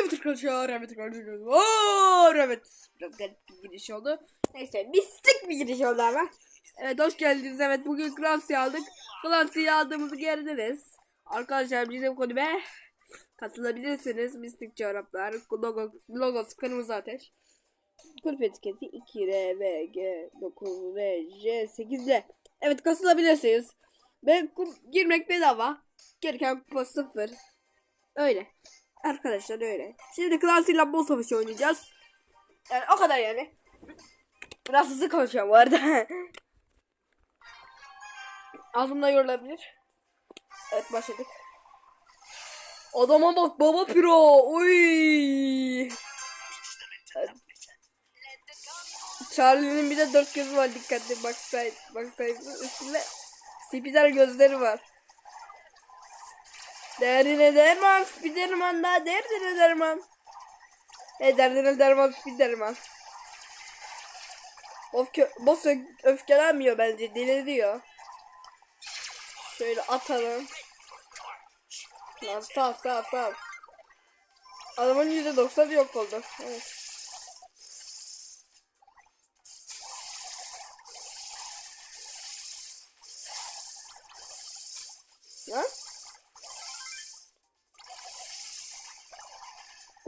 Evet arkadaşlar, evet arkadaşlar. Evet, biraz garip bir giriş oldu. Neyse, mistik bir giriş oldu ama. Evet, hoş geldiniz. Evet, bugün Clancy aldık. Clancy'yi aldığımızı gördünüz. Arkadaşlar bizim kulübe katılabilirsiniz. Mistik çoraplar, logo, logosu kırmızı ateş. Kulüp etiketi 2 R, V, G, 9, R, J, 8 L. Evet, katılabilirsiniz. Ve girmek bedava. Gereken kupa 0. Öyle. Arkadaşlar öyle. Şimdi Clancy ile boss savaşı oynayacağız. Yani o kadar yani. Biraz hızlı konuşuyorum bu arada. Ağzımda yorulabilir. Evet başladık. Adama bak baba piro. Uy. Evet. Charlie'nin bir de dört gözü var dikkatli baksay baksaydı üstünde spider gözleri var. Derdine derman Spiderman da derdine derman. E derdine derman Spiderman. Öfke, boss öfkelenmiyor bence deliriyor. Şöyle atalım. Lan sağ sağ sağ. Adamın %90 yok oldu. Evet.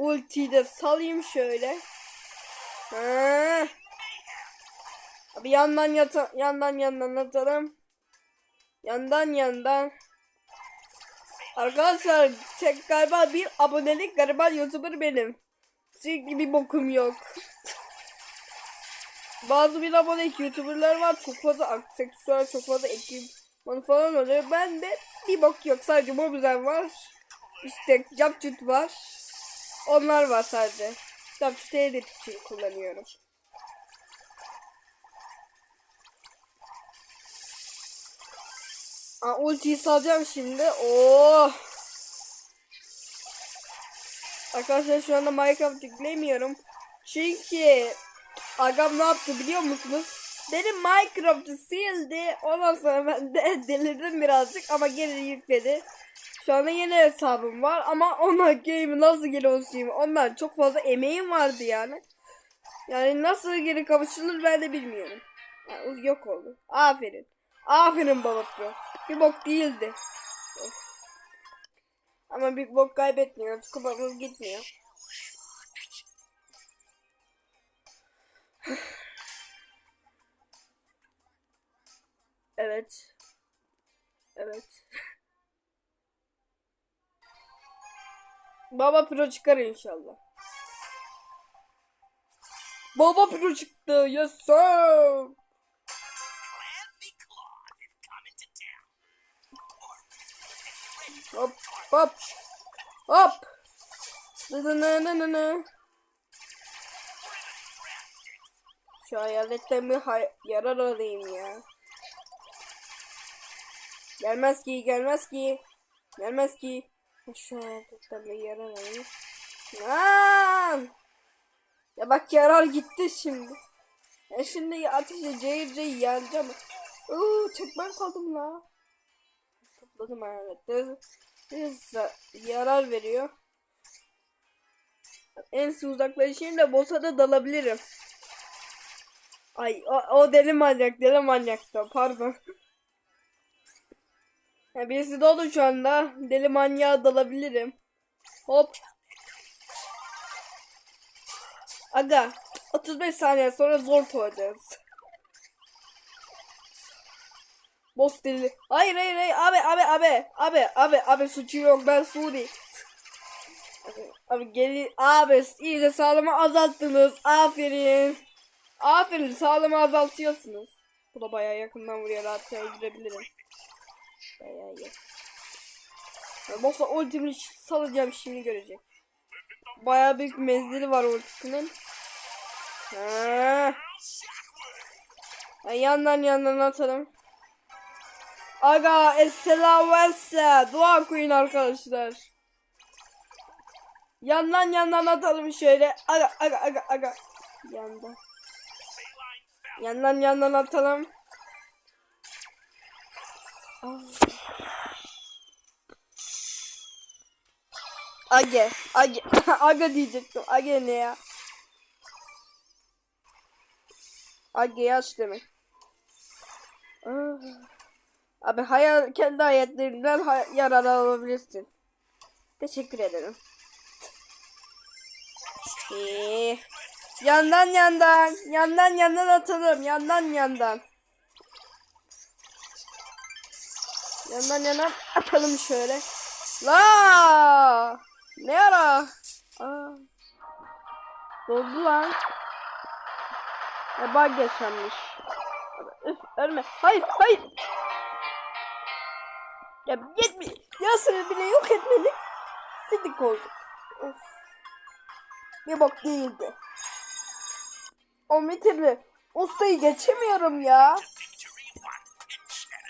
Ultiyi de salayım şöyle. Ha. Abi yandan yata yandan yandan atalım. Yandan yandan. Arkadaşlar tek galiba bir abonelik gariban youtuber benim. Çünkü bir bokum yok. Bazı bir abonelik youtuberlar var çok fazla aksesuar çok fazla ekipman falan oluyor. Ben de bir bok yok sadece mobizen var. İşte capcut var. Onlar var sadece. Capcut'u edit için kullanıyorum. Aa, ultiyi salacağım şimdi. Oh. Arkadaşlar şu anda Minecraft yüklemiyorum. Çünkü Agam ne yaptı biliyor musunuz? Benim Minecraft'ı sildi. Ondan sonra ben de delirdim birazcık ama geri yükledi. Şu anda yeni hesabım var ama ona game'i nasıl geri oluşayım? Ondan çok fazla emeğim vardı yani. Yani nasıl geri kavuşulur ben de bilmiyorum. Yani yok oldu. Aferin. Aferin baba pro. Bir bok değildi. Ama bir bok kaybetmiyoruz. Kupamız gitmiyor. Evet. Evet. Baba Pro çıkar inşallah. Baba Pro çıktı. Yes sir. Hop hop. Hop. Nı nı nı nı. Şu hayaletten bir hay yarar alayım ya. Gelmez ki, gelmez ki. Gelmez ki. Şu bir yarar. Lan! Ya bak yarar gitti şimdi. Ya şimdi ateşe cayır cayır yanacağım. Uuu tek ben kaldım la. Topladım hayalet. Biraz, yarar veriyor. En son uzaklaşayım da boss'a da dalabilirim. Ay o, o deli manyak deli manyaktı pardon. Ya birisi dolu şu anda. Deli manyağa dalabilirim. Hop. Aga 35 saniye sonra zor tuğacağız. Boss deli. Hayır hayır hayır abi abi abi abi abi abi suçu yok ben Suri. Abi, abi geli abi iyice sağlama azalttınız. Aferin. Aferin sağlama azaltıyorsunuz. Bu da bayağı yakından vuruyor rahatça öldürebilirim. Bayağı iyi. Ya Boss'a ultimi salacağım şimdi görecek. Bayağı büyük menzili var ultisinin. Ha. Ya yandan yandan atalım. Aga Esselavesse dua koyun arkadaşlar. Yandan yandan atalım şöyle. Aga aga aga aga. Yandan. Yandan yandan atalım. Age. Age. Aga diyecektim. Age ne ya? Age yaş demek. Ah. Abi hayal kendi hayatlerinden hay- yarar alabilirsin. Teşekkür ederim. Ee, yandan yandan, yandan yandan atalım, yandan yandan. Yandan yandan atalım şöyle. La! Ne ara? Aa. Doldu lan. E bug. Üf, ölme. Hayır, hayır. Ya yetmi. Yasını bile yok etmedik. Sidik olduk. Of. Bir bok değildi. O mitirli. Ustayı geçemiyorum ya.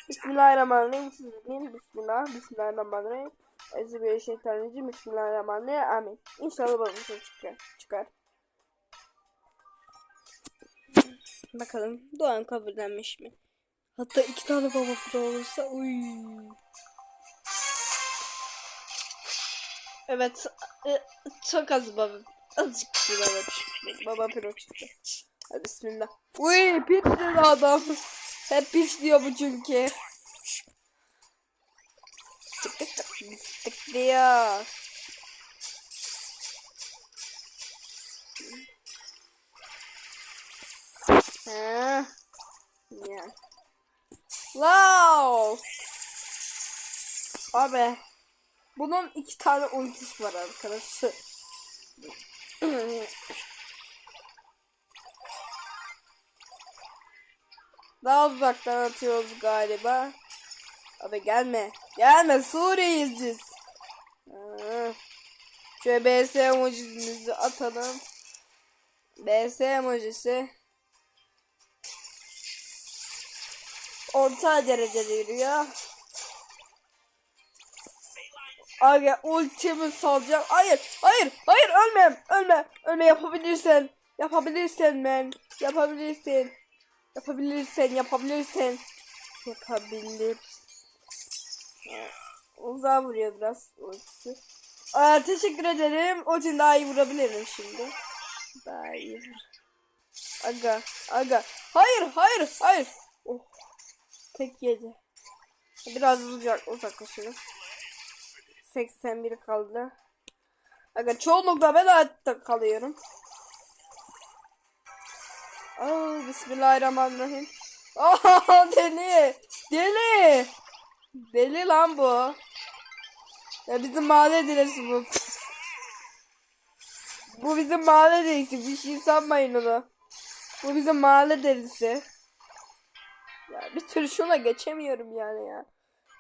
Bismillahirrahmanirrahim. Bismillah. Bismillah. Bismillahirrahmanirrahim. Euzubillahimineşşeytanirracim. Bismillahirrahmanirrahim. Amin. İnşallah babam çıkar. çıkar. Bakalım Doğan kabullenmiş mi? Hatta iki tane baba pro olursa uy. Evet e, çok az baba. Azıcık bir baba çıktı. Baba pro çıktı. Hadi bismillah. Uy dedi adam. Hep piç diyor bu çünkü. Tık tık tık tık diyor. Ha. Ya. Wow. Abi. Bunun iki tane ultisi var arkadaşlar. Daha uzaktan atıyoruz galiba. Abi gelme. Gelme Suriye'yiz biz. Ha. Şöyle BS emojimizi atalım. BS emojisi. Orta derecede yürüyor. Abi ultimi salacağım. Hayır, hayır, hayır ölmem, ölme, ölme yapabilirsen, yapabilirsen men, yapabilirsin, yapabilirsin, yapabilirsin, yapabilir. Uzağa vuruyor biraz. Aa, teşekkür ederim. Ultin daha iyi vurabilirim şimdi. Daha iyi. Aga, aga. Hayır, hayır, hayır. Oh. Tek yedi. Biraz uzak uzaklaşalım. 81 kaldı. Aga çoğunlukla ben hayatta kalıyorum. Aa, Bismillahirrahmanirrahim. Aa deli. Deli. Deli lan bu. Ya bizim mahalle delisi bu. Bu bizim mahalle delisi. Bir şey sanmayın onu. Bu bizim mahalle delisi. Ya bir türlü şuna geçemiyorum yani ya.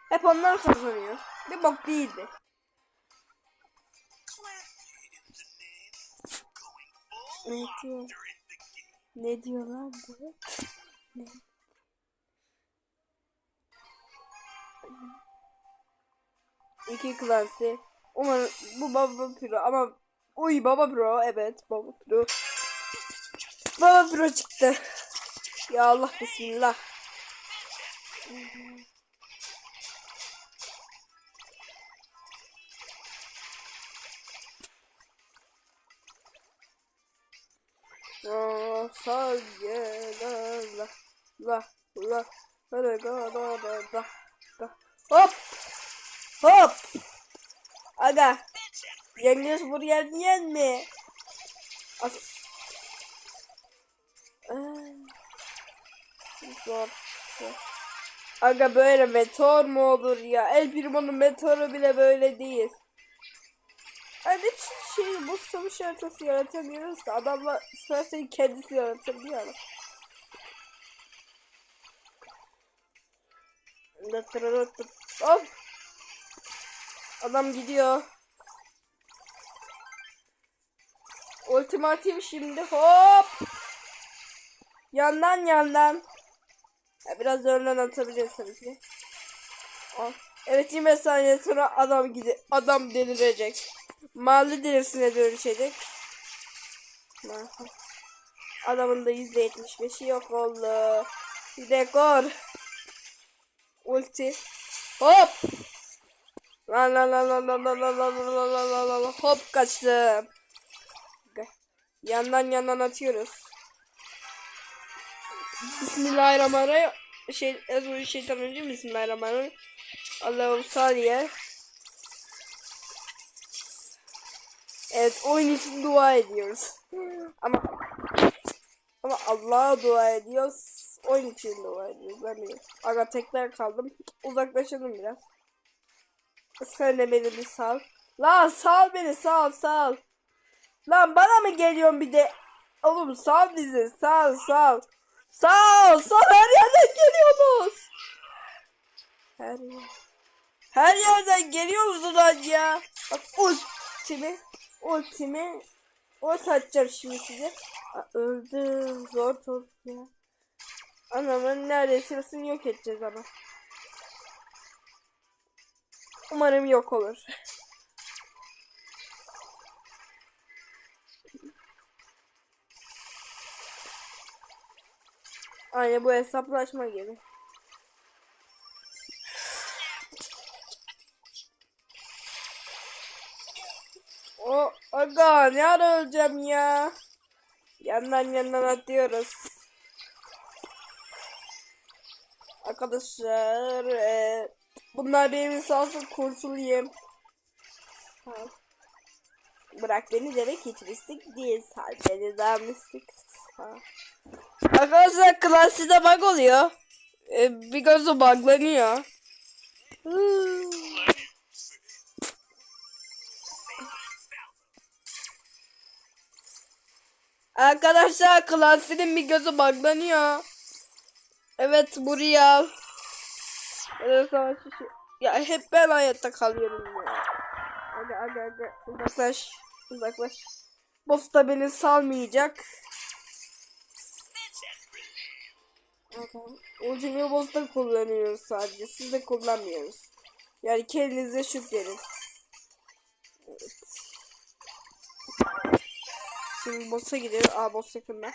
Hep onlar kazanıyor. Bir bok değildi. Diyor? Ne diyor lan bu? Ne? İki klasi. Umarım bu baba pro ama uy baba pro evet baba pro. Baba pro çıktı. Ya Allah bismillah. Allah. Hadi go go go go. Hop. Hop. Aga. Yengeç buraya niye mi? As. Zor. Aga böyle meteor mu olur ya? El Primo'nun meteoru bile böyle değil. Yani hiç şey bu savaş haritası yaratamıyoruz da adamla istersen kendisi yaratabiliyor. Hop. Adam gidiyor. Ultimatim şimdi hop. Yandan yandan. Ya biraz önden atabiliriz tabii ki. Oh. Evet 20 saniye sonra adam gidi adam delirecek. Mahalle delisine dönüşecek. Adamın da %75'i yok oldu. Rekor. Ulti. Hop. Lan lan lan lan lan lan lan lan lan lan lan lan lan. Hop kaçtım. Yandan yandan atıyoruz. Bismillahirrahmanirrahim. Şey, önce şeytan önce Bismillahirrahmanirrahim. Allah'ım saniye. Evet oyun için dua ediyoruz. Ama ama Allah'a dua ediyoruz. Oyun için dua ediyoruz. Ben aga tekrar kaldım. Uzaklaşalım biraz. Sen de beni bir sal. Lan sal beni sal sal. Lan bana mı geliyorsun bir de? Oğlum sal bizi sal sal. Sal sal her yerden geliyorsunuz. Her yer. Her yerden geliyorsunuz lan ya. Bak ultimi ultimi ult atacağım şimdi size. Aa, öldü zor top ya. Anamın neredeyse hırsını yok edeceğiz ama. Umarım yok olur. Aynen bu hesaplaşma gibi. O aga ne öleceğim ya. Yandan yandan atıyoruz. Arkadaşlar e, bunlar benim sağlıksız kurtulayım. Sağ- Bırak beni demek hiç mistik değil. Sadece daha mistik. Arkadaşlar klaside bug oluyor. E, bir gözü buglanıyor. Arkadaşlar klasinin bir gözü buglanıyor. Evet buraya. Evet savaş. Ya hep ben hayatta kalıyorum ya. Hadi hadi hadi uzaklaş. Uzaklaş. Boss da beni salmayacak. Ultimate boss'ta kullanıyoruz sadece. Siz de kullanmıyoruz. Yani kendinize şükredin. Evet. Şimdi boss'a gidelim. Aa boss yakında.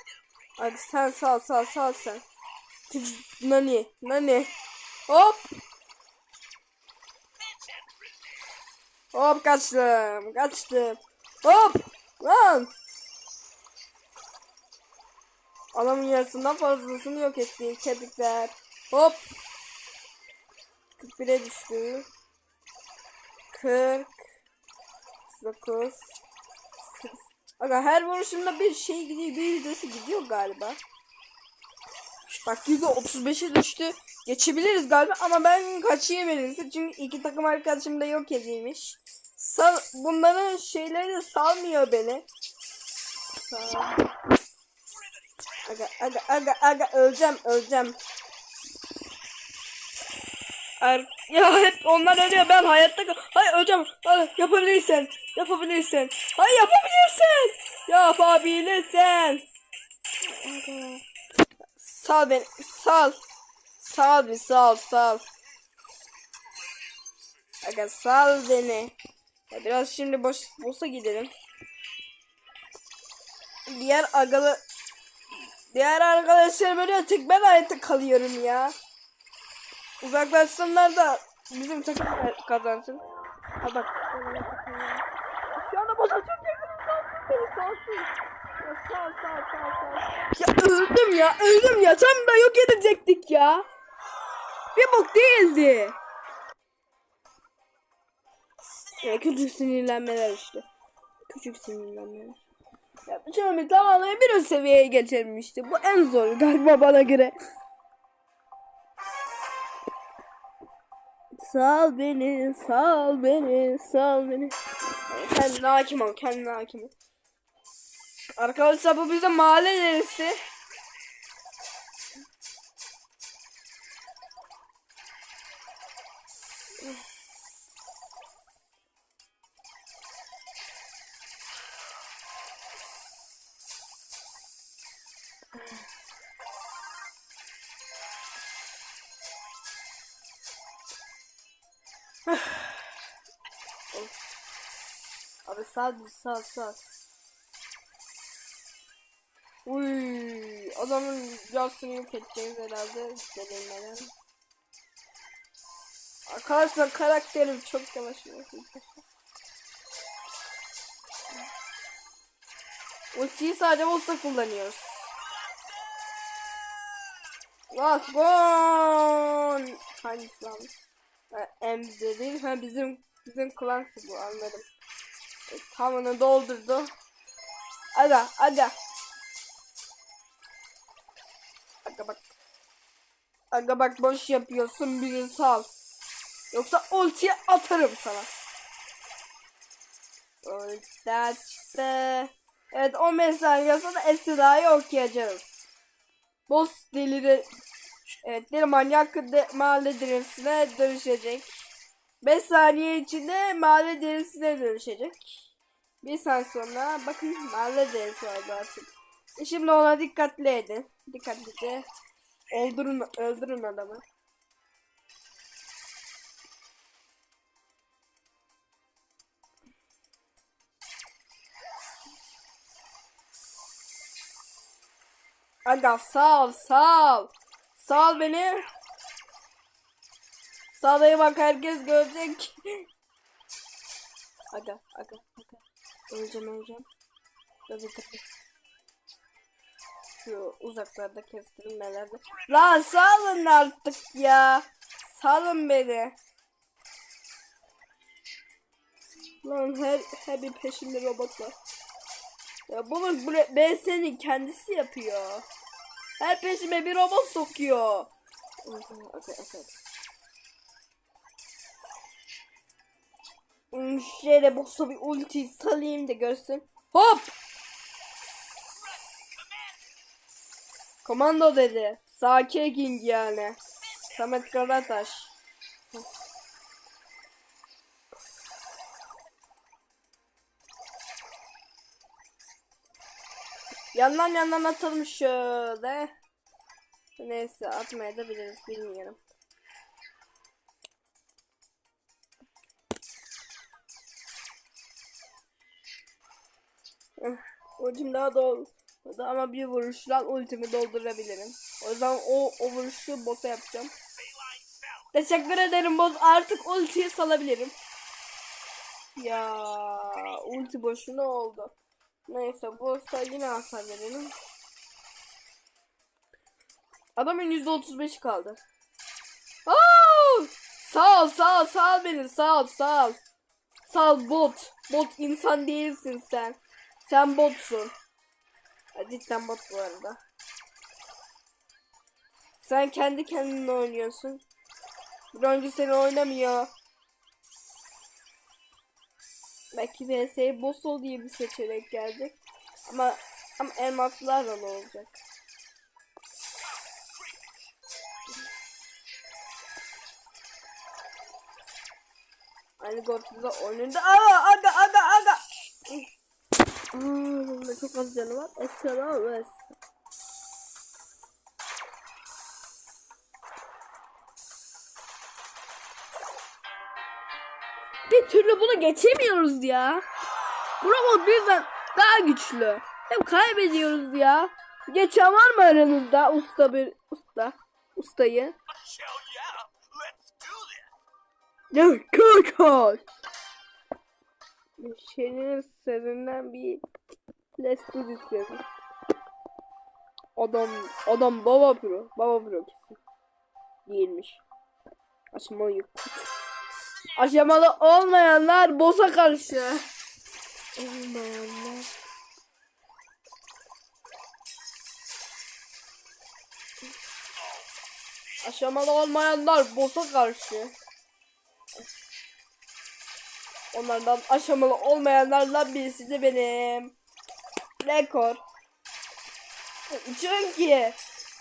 Hadi sen sal sal sal sen. Nani nani. Hop. Hop kaçtım kaçtım. Hop lan. Adamın yarısından fazlasını yok etti kepikler. Hop. 41'e düştü. 40 9 Aga her vuruşumda bir şey gidiyor, bir yüzdesi gidiyor galiba. Bak yüzde 35'e düştü. Geçebiliriz galiba ama ben kaçıyabiliriz. Çünkü iki takım arkadaşım da yok edilmiş. Sal bunların şeyleri salmıyor beni. Aga aga aga aga öleceğim öleceğim. Er ya hep onlar ölüyor ben hayatta. Hayır öleceğim. Hayır, yapabilirsin. Yapabilirsin. Hayır yapabilirsin. Yapabilirsin. Aga. Sal beni. Sal. Sal bir sal sal. Aga sal beni. Ya biraz şimdi boş boşa gidelim. Diğer agalı Diğer arkadaşlarım ölüyor tek ben hayatta kalıyorum ya. Uzaklaşsınlar da bizim takım kazansın. Ha bak. Ya öldüm ya öldüm ya tam da yok edecektik ya. Bir bok değildi. Ya küçük sinirlenmeler işte. Küçük sinirlenmeler. Ya şöyle tamamen bir üst seviyeye geçelim işte. Bu en zor galiba bana göre. Sal beni, sal beni, sal beni. Kendine hakim ol, kendine hakim ol. Arkadaşlar bu bizim mahalle delisi. Abi sağ sağ sağ. Uy, adamın yastığını yok edeceğiz herhalde denilmeden. Arkadaşlar karakterim çok yavaş. Ultiyi sadece boss'ta kullanıyoruz. Last one. Hangisi lan? Emze değil. Ha bizim bizim klansı bu anladım. E, tamamını doldurdu. Aga aga. Aga bak. Aga bak boş yapıyorsun bizi sal. Yoksa ultiye atarım sana. Ulti açtı. Evet 15 saniye sonra Esra'yı okuyacağız. Boss deliri Evet deli manyak de, mahalle derisine dönüşecek. 5 saniye içinde mahalle derisine dönüşecek. Bir saniye sonra bakın mahalle derisi oldu artık. Şimdi ona dikkatli edin. Dikkatlice. Öldürün, öldürün adamı. Aga sağ ol sağ ol. Sağ ol beni. Sağdaya bak herkes görecek. aga aga aga. Öleceğim öleceğim. Dur dur. Şu uzaklarda kestirmelerde. Lan salın artık ya. Salın beni. Lan her, her bir peşinde robot var. Ya bunu bu BS'nin kendisi yapıyor. Her peşime bir robot sokuyor. Okay, okay. Hmm, Şöyle boss'a bir ulti salayım da görsün. Hop! Komando dedi. Saki King yani. Samet Karataş. Yandan yandan atalım şöyle. Neyse atmaya da biliriz bilmiyorum. Eh, Ultim daha doldu ama bir vuruşla ultimi doldurabilirim. O yüzden o, o vuruşu boss'a yapacağım. Teşekkür ederim boss. Artık ultiyi salabilirim. Ya ulti boşuna oldu. Neyse boss'a yine hasar verelim. Adamın %35 kaldı. Aa! Sağ ol, sağ ol, sağ ol beni, sağ ol, sağ ol. Sağ ol bot. Bot insan değilsin sen. Sen botsun. Cidden bot bu arada. Sen kendi kendine oynuyorsun. Bir önce seni oynamıyor. Belki VS'ye boss ol diye bir seçenek gelecek. Ama ama elmaslarla ne olacak? Aynı Godzilla oyununda. Aa aga aga aga. Aa, çok az canı var. Esra ve Bir türlü bunu geçemiyoruz ya. Bu robot bizden daha güçlü. Hep kaybediyoruz ya. Geçen var mı aranızda usta bir usta ustayı? Ya kaka. Şeyinin sesinden bir lestir istiyorum. Adam adam baba pro. Baba pro kesin. Değilmiş. Aşamalı yok. Aşamalı olmayanlar boss'a karşı. Olmayanlar. Aşamalı olmayanlar boss'a karşı. Onlardan aşamalı olmayanlardan birisi de benim. Rekor. Çünkü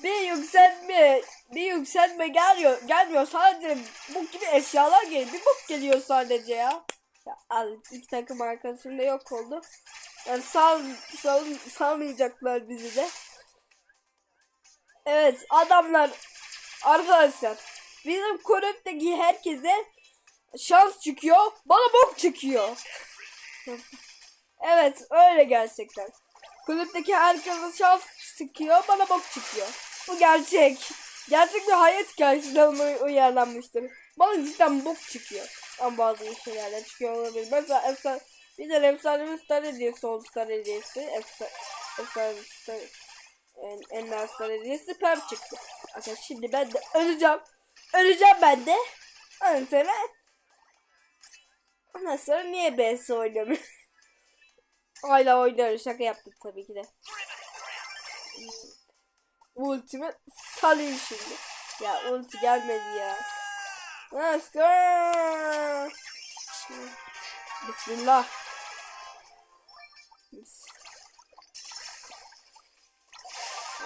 bir yükseltme bir yükseltme gelmiyor gelmiyor sadece bu gibi eşyalar geliyor bir bok geliyor sadece ya. ya al iki takım arkadaşım da yok oldu. Yani sal, sal, salmayacaklar bizi de. Evet adamlar arkadaşlar bizim kulüpteki herkese şans çıkıyor. Bana bok çıkıyor. evet öyle gerçekten. Kulüpteki herkese şans çıkıyor. Bana bok çıkıyor. Bu gerçek. Gerçek bir hayat uy- uyarlanmıştır. Bana cidden bok çıkıyor. Ama bazı şeylerden çıkıyor olabilir. Mesela efsane bir de efsanevi star hediyesi oldu star hediyesi. Efsane star en, en star hediyesi pem çıktı. Arkadaşlar şimdi ben de öleceğim. Öleceğim ben de. Ondan sonra Ondan sonra niye BS oynamıyor? Hala oynuyoruz. Şaka yaptık tabii ki de. Ultimi salayım şimdi. Ya ulti gelmedi ya. Let's go. Bismillah. Bis-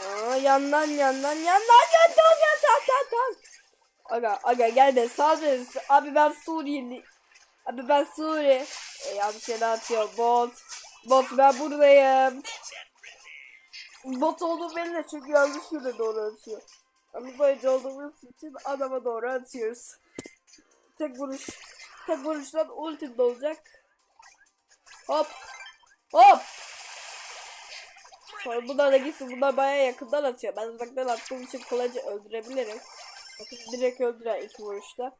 Aa, yandan yandan yandan yandan yandan yandan. Aga aga gel de sal. Abi ben Suriyeli. Abi ben Suri. E, yanlış yere atıyor bot. Bot ben buradayım. Bot olduğum belli çünkü yanlış yere doğru atıyor. Ama böylece olduğumuz için adama doğru atıyoruz. Tek vuruş. Tek vuruştan ultim de olacak. Hop. Hop. Sonra bunlar da gitsin. Bunlar bayağı yakından atıyor. Ben uzaktan attığım için kolayca öldürebilirim. Bakın direkt öldürer iki vuruşta.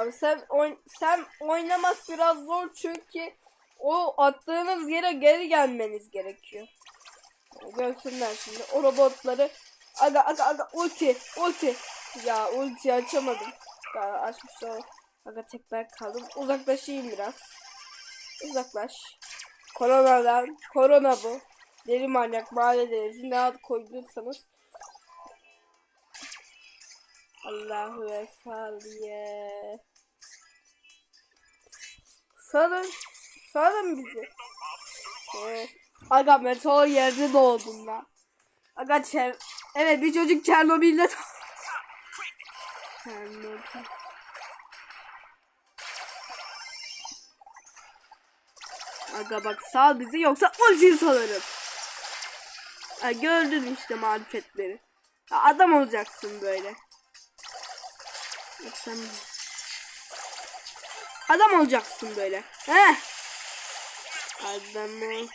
Abi sen oyn sen oynamak biraz zor çünkü o attığınız yere geri gelmeniz gerekiyor. Görsünler şimdi o robotları. Aga aga aga ulti ulti. Ya ulti açamadım. Daha açmışlar. Aga tek ben kaldım. Uzaklaşayım biraz. Uzaklaş. Koronadan. Korona bu. Deli manyak mahalle delisi. Ne ad koyduysanız. Allahu Esaliye. Salın. Salın bizi. Ee, aga meteor yerde doğdum lan. Aga çev... Evet bir çocuk Çernobil'de Çernobil. Aga bak sal bizi yoksa ultiyi salarım. Ha, gördün işte marifetleri. Ha, adam olacaksın böyle. Yok, sen- Adam olacaksın böyle. He? Adam ol.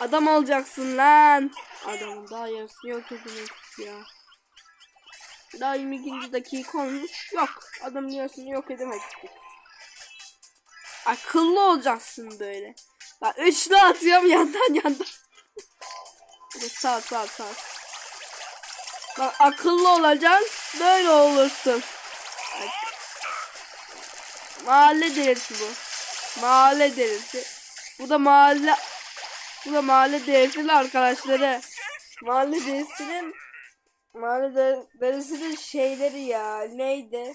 Adam olacaksın lan. Adamın daha yarısı yok ya. Daha 22. dakika olmuş. Yok. Adamın yarısını yok edemedik. Akıllı olacaksın böyle. Bak üçlü atıyorum yandan yandan. Sağ sağ sağ. Bak akıllı olacaksın. Böyle olursun. Mahalle derisi bu. Mahalle derisi. Bu da mahalle bu da mahalle derisinin arkadaşları. Mahalle derisinin mahalle de- derisinin şeyleri ya neydi?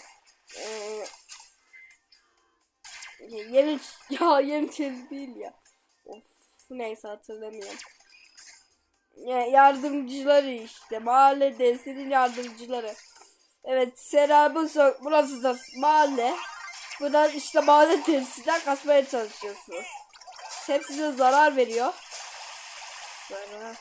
Ee, yeni ya yeni çeli değil ya. Of neyse hatırlamıyorum. Ya, yardımcıları işte mahalle derisinin yardımcıları. Evet Serap'ın burası da mahalle. Buradan işte mahalle derisinden kaçmaya çalışıyorsunuz. Hep size zarar veriyor. Zarar.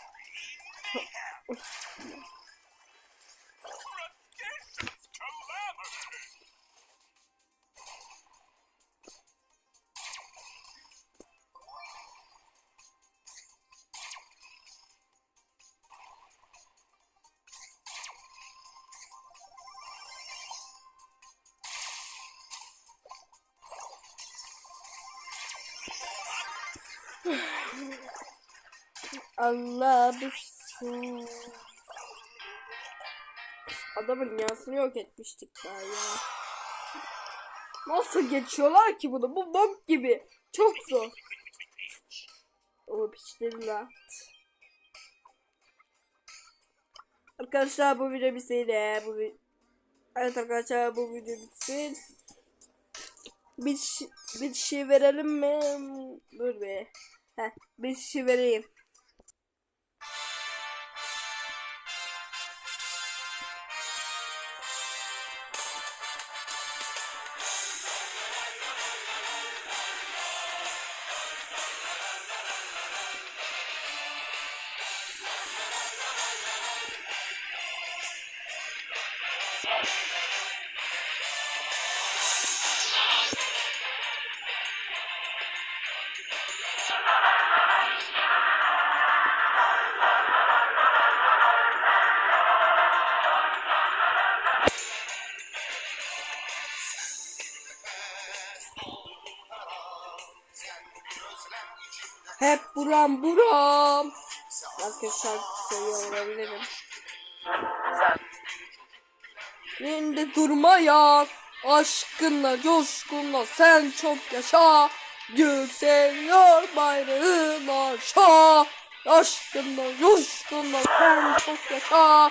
Allah bilsin. Adamın dünyasını yok etmiştik daha ya. Nasıl geçiyorlar ki bunu? Bu bok gibi. Çok zor. O piçlerin rahat. Arkadaşlar bu video bitsin. Bu vi- Evet arkadaşlar bu video bitsin. Bir, bir şey verelim mi? Dur be. Heh, bir şey vereyim. Yes. Buram buram. Biraz şarkı söylüyor olabilirim. Yerinde durmaya aşkınla coşkunla sen çok yaşa Yükseliyor bayrağın aşağı Aşkınla coşkunla sen çok yaşa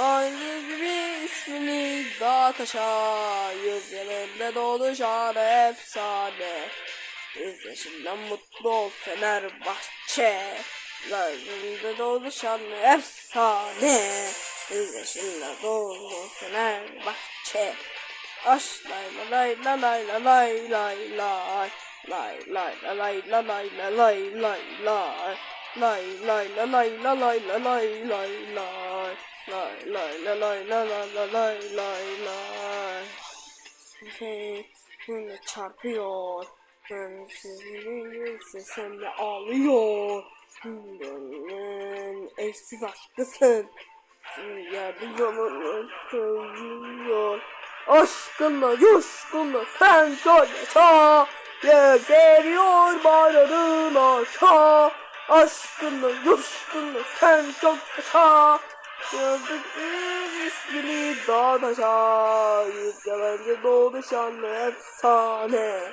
Aynı gibi ismini dağ taşa Yüzlerinde doluşan efsane Yüz yaşından mutlu ol Fenerbahçe Gözlerinde doluşan efsane Yüz yaşında doğdu Fenerbahçe Aş lay lay lay lay lay lay lay lay Lay lay la lay la lay la lay lay lay Lay lay la lay la lay la lay lay lay Lay lay la lay la la la lay lay lay Şey, Böyle çarpıyor sesimle ağlıyor Gönlün eşsiz aşkısın. Yerde zamanı söylüyor Aşkınla coşkunla sen yaşa Yer veriyor bağrının aşağı. Aşkınla coşkunla sen çok yaşa. Gördük bir ismini dağ taşa Yüz yalancı doğdu şanlı efsane